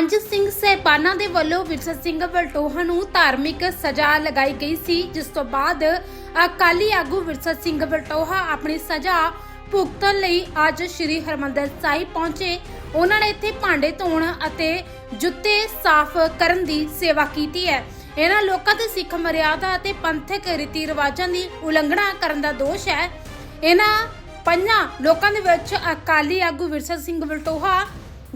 ਪੰਜ ਸਿੰਘ ਸਹਿਬਾਨਾਂ ਦੇ ਵੱਲੋਂ ਵਿਰਸਾ ਸਿੰਘ ਵਲਟੋਹਾ ਨੂੰ ਧਾਰਮਿਕ ਸਜ਼ਾ ਲਗਾਈ ਗਈ ਸੀ, ਜਿਸ ਤੋਂ ਬਾਅਦ ਅਕਾਲੀ ਆਗੂ ਵਿਰਸਾ ਸਿੰਘ ਵਲਟੋਹਾ ਆਪਣੀ ਸਜ਼ਾ ਭੁਗਤਣ ਲਈ ਅੱਜ ਸ੍ਰੀ ਹਰਮੰਦਰ ਸਾਹਿਬ ਪਹੁੰਚੇ। ਉਹਨਾਂ ਨੇ ਇੱਥੇ ਭਾਂਡੇ ਧੋਣ ਅਤੇ ਜੁੱਤੇ ਸਾਫ਼ ਕਰਨ ਦੀ ਸੇਵਾ ਕੀਤੀ ਹੈ। ਇਹਨਾਂ ਲੋਕਾਂ ਦੇ ਸਿੱਖ ਮਰਿਆਦਾ ਅਤੇ ਪੰਥਕ ਰੀਤੀ ਰਿਵਾਜਾਂ ਦੀ ਉਲੰਘਣਾ ਕਰਨ ਦਾ ਦੋਸ਼ ਹੈ। ਇਹਨਾਂ ਪੰਜਾਂ ਲੋਕਾਂ ਦੇ ਵਿੱਚ ਅਕਾਲੀ ਆਗੂ ਵਿਰਸਾ ਸਿੰਘ ਵਲਟੋਹਾ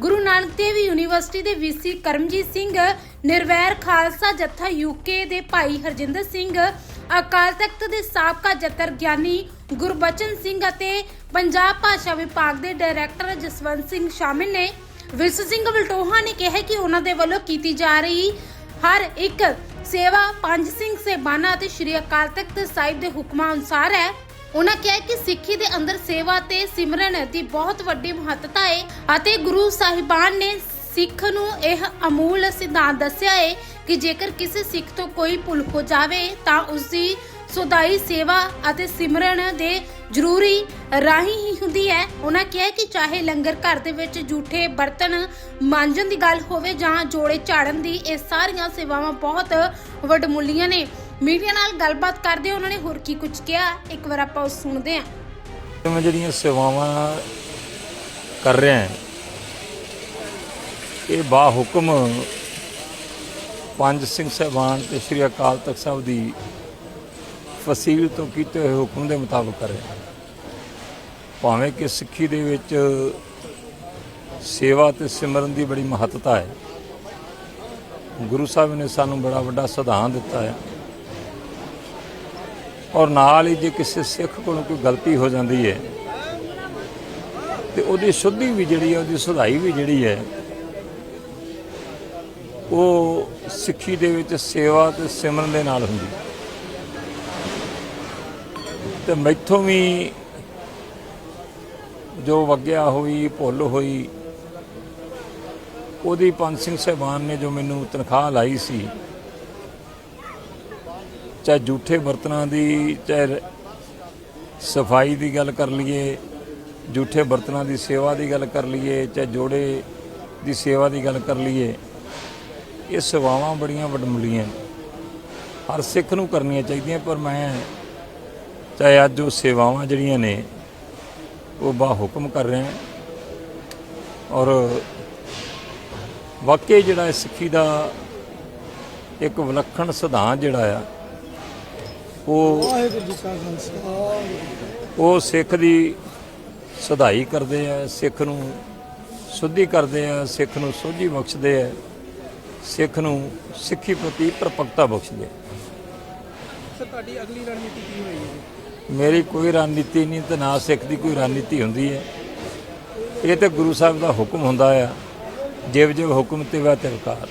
ਗੁਰੂ ਨਾਨਕ ਦੇਵ ਯੂਨੀਵਰਸਿਟੀ ਦੇ ਵੀਸੀ ਕਰਮਜੀਤ ਸਿੰਘ, ਨਿਰਵੈਰ ਖਾਲਸਾ ਜੱਥਾ ਯੂਕੇ ਦੇ ਭਾਈ ਹਰਜਿੰਦਰ ਸਿੰਘ, ਅਕਾਲ ਤਖਤ ਦੇ ਸਾਬਕਾ ਜਤਰ ਗਿਆਨੀ ਗੁਰਬਚਨ ਸਿੰਘ ਅਤੇ ਪੰਜਾਬ ਭਾਸ਼ਾ ਵਿਭਾਗ ਦੇ ਡਾਇਰੈਕਟਰ ਜਸਵੰਤ ਸਿੰਘ ਸ਼ਾਮਿਲ ਨੇ। ਵਿਰਸ ਸਿੰਘ ਵਲਟੋਹਾ ਨੇ ਕਿਹਾ ਕਿ ਉਹਨਾਂ ਦੇ ਵੱਲੋਂ ਕੀਤੀ ਜਾ ਰਹੀ ਹਰ ਇੱਕ ਸੇਵਾ ਪੰਜ ਸਿੰਘ ਸੇਬਾਨਾ ਅਤੇ ਸ਼੍ਰੀ ਅਕਾਲ ਤਖਤ ਸਾਹਿਬ ਦੇ ਹੁਕਮਾਂ ਅਨੁਸਾਰ ਹੈ। ਉਹਨਾਂ ਕਿਹਾ ਕਿ ਸਿੱਖੀ ਦੇ ਅੰਦਰ ਸੇਵਾ ਤੇ ਸਿਮਰਨ ਦੀ ਬਹੁਤ ਵੱਡੀ ਮਹੱਤਤਾ ਹੈ ਅਤੇ ਗੁਰੂ ਸਾਹਿਬਾਨ ਨੇ ਸਿੱਖ ਨੂੰ ਇਹ ਅਮੂਲ ਸਿਧਾਂਤ ਦੱਸਿਆ ਹੈ ਕਿ ਜੇਕਰ ਕਿਸੇ ਸਿੱਖ ਤੋਂ ਕੋਈ ਭੁੱਲ ਹੋ ਜਾਵੇ ਤਾਂ ਉਸ ਦੀ ਸੁਦਾਈ ਸੇਵਾ ਅਤੇ ਸਿਮਰਨ ਦੇ ਜ਼ਰੂਰੀ ਰਾਹੀਂ ਹੀ ਹੁੰਦੀ ਹੈ। ਉਹਨਾਂ ਕਿਹਾ ਕਿ ਚਾਹੇ ਲੰਗਰ ਘਰ ਦੇ ਵਿੱਚ ਝੂਠੇ ਬਰਤਨ ਮਾਂਜਣ ਦੀ ਗੱਲ ਹੋਵੇ ਜਾਂ ਜੋੜੇ ਝਾੜਨ ਦੀ, ਇਹ ਸਾਰੀਆਂ ਸੇਵਾਵਾਂ ਬਹੁਤ ਵੱਡਮੁੱਲੀਆਂ ਨੇ। ਮੀਡੀਆ ਨਾਲ ਗੱਲਬਾਤ ਕਰਦੇ ਉਹਨਾਂ ਨੇ ਹੋਰ ਕੀ ਕੁਝ ਕਿਹਾ? ਇੱਕ ਵਾਰ ਆਪਾਂ ਉਹ ਸੁਣਦੇ ਹਾਂ। ਮੈਂ ਜਿਹੜੀਆਂ ਸੇਵਾਵਾਂ ਕਰ ਰਿਹਾ ਹਾਂ, ਇਹ ਬਾ ਹੁਕਮ ਪੰਜ ਸਿੰਘ ਸਾਹਿਬਾਨ ਤੇ ਸ੍ਰੀ ਅਕਾਲ ਤਖਤ ਸਾਹਿਬ ਦੀ ਫਸੀਲ ਤੋਂ ਕੀਤੇ ਹੋਏ ਹੁਕਮ ਦੇ ਮੁਤਾਬਕ ਕਰ ਰਿਹਾ ਭਾਵੇਂ ਕਿ ਸਿੱਖੀ ਦੇ ਵਿੱਚ ਸੇਵਾ ਤੇ ਸਿਮਰਨ ਦੀ ਬੜੀ ਮਹੱਤਤਾ ਹੈ। ਗੁਰੂ ਸਾਹਿਬ ਨੇ ਸਾਨੂੰ ਬੜਾ ਵੱਡਾ ਸਿਧਾਂਤ ਦਿੱਤਾ ਹੈ। ਔਰ ਨਾਲ ਹੀ ਜੇ ਕਿਸੇ ਸਿੱਖ ਕੋਲੋਂ ਕੋਈ ਗਲਤੀ ਹੋ ਜਾਂਦੀ ਹੈ, ਤੇ ਉਹਦੀ ਸ਼ੁੱਧੀ ਵੀ ਜਿਹੜੀ ਹੈ, ਉਹਦੀ ਸੁਧਾਈ ਵੀ ਜਿਹੜੀ ਹੈ, ਉਹ ਸਿੱਖੀ ਦੇ ਵਿੱਚ ਸੇਵਾ ਤੇ ਸਿਮਰਨ ਦੇ ਨਾਲ ਹੁੰਦੀ ਹੈ। ਤੇ ਮੈਥੋਂ ਵੀ ਜੋ ਵਗਿਆ ਹੋਈ, ਭੁੱਲ ਹੋਈ, ਉਹਦੀ ਪੰਜ ਸਿੰਘ ਸਾਹਿਬਾਨ ਨੇ ਜੋ ਮੈਨੂੰ ਤਨਖਾਹ ਲਾਈ ਸੀ ਚਾਹੇ ਝੂਠੇ ਬਰਤਨਾਂ ਦੀ, ਚਾਹੇ ਸਫ਼ਾਈ ਦੀ ਗੱਲ ਕਰ ਲਈਏ, ਝੂਠੇ ਬਰਤਨਾਂ ਦੀ ਸੇਵਾ ਦੀ ਗੱਲ ਕਰ ਲਈਏ, ਚਾਹੇ ਜੋੜੇ ਦੀ ਸੇਵਾ ਦੀ ਗੱਲ ਕਰ ਲਈਏ, ਇਹ ਸੇਵਾਵਾਂ ਬੜੀਆਂ ਵੱਡਮੁੱਲੀਆਂ ਨੇ। ਹਰ ਸਿੱਖ ਨੂੰ ਕਰਨੀਆਂ ਚਾਹੀਦੀਆਂ, ਪਰ ਮੈਂ ਚਾਹੇ ਅੱਜ ਉਹ ਸੇਵਾਵਾਂ ਜਿਹੜੀਆਂ ਨੇ, ਉਹ ਬਾ ਹੁਕਮ ਕਰ ਰਹੇ ਹਾਂ ਔਰ ਵਾਕਈ ਜਿਹੜਾ ਸਿੱਖੀ ਦਾ ਇੱਕ ਵਿਲੱਖਣ ਸਿਧਾਂਤ ਜਿਹੜਾ ਆ ਉਹ ਵਾਹਿਗੁਰੂ ਜੀ ਕਾ ਖਾਲਸਾ। ਉਹ ਸਿੱਖ ਦੀ ਸੁਧਾਈ ਕਰਦੇ ਆ ਸਿੱਖ ਨੂੰ ਸੁੱਧੀ ਕਰਦੇ ਆ ਸਿੱਖ ਨੂੰ ਸੋਝੀ ਬਖਸ਼ਦੇ ਆ ਸਿੱਖ ਨੂੰ ਸਿੱਖੀ ਪ੍ਰਤੀ ਪਰਪਕਤਾ ਬਖਸ਼ਦੇ ਆ। ਸਰ ਤੁਹਾਡੀ ਅਗਲੀ ਰਣਨੀਤੀ ਕੀ ਹੋਏਗੀ ਮੇਰੀ ਕੋਈ ਰਣਨੀਤੀ ਨਹੀਂ ਤੇ ਨਾ ਸਿੱਖ ਦੀ ਕੋਈ ਰਣਨੀਤੀ ਹੁੰਦੀ ਹੈ। ਇਹ ਤੇ ਗੁਰੂ ਸਾਹਿਬ ਦਾ ਹੁਕਮ ਹੁੰਦਾ ਆ ਜਿਵ ਜਿਵ ਹੁਕਮ ਤੇ ਵਾ ਤਿਵਕਾਰ।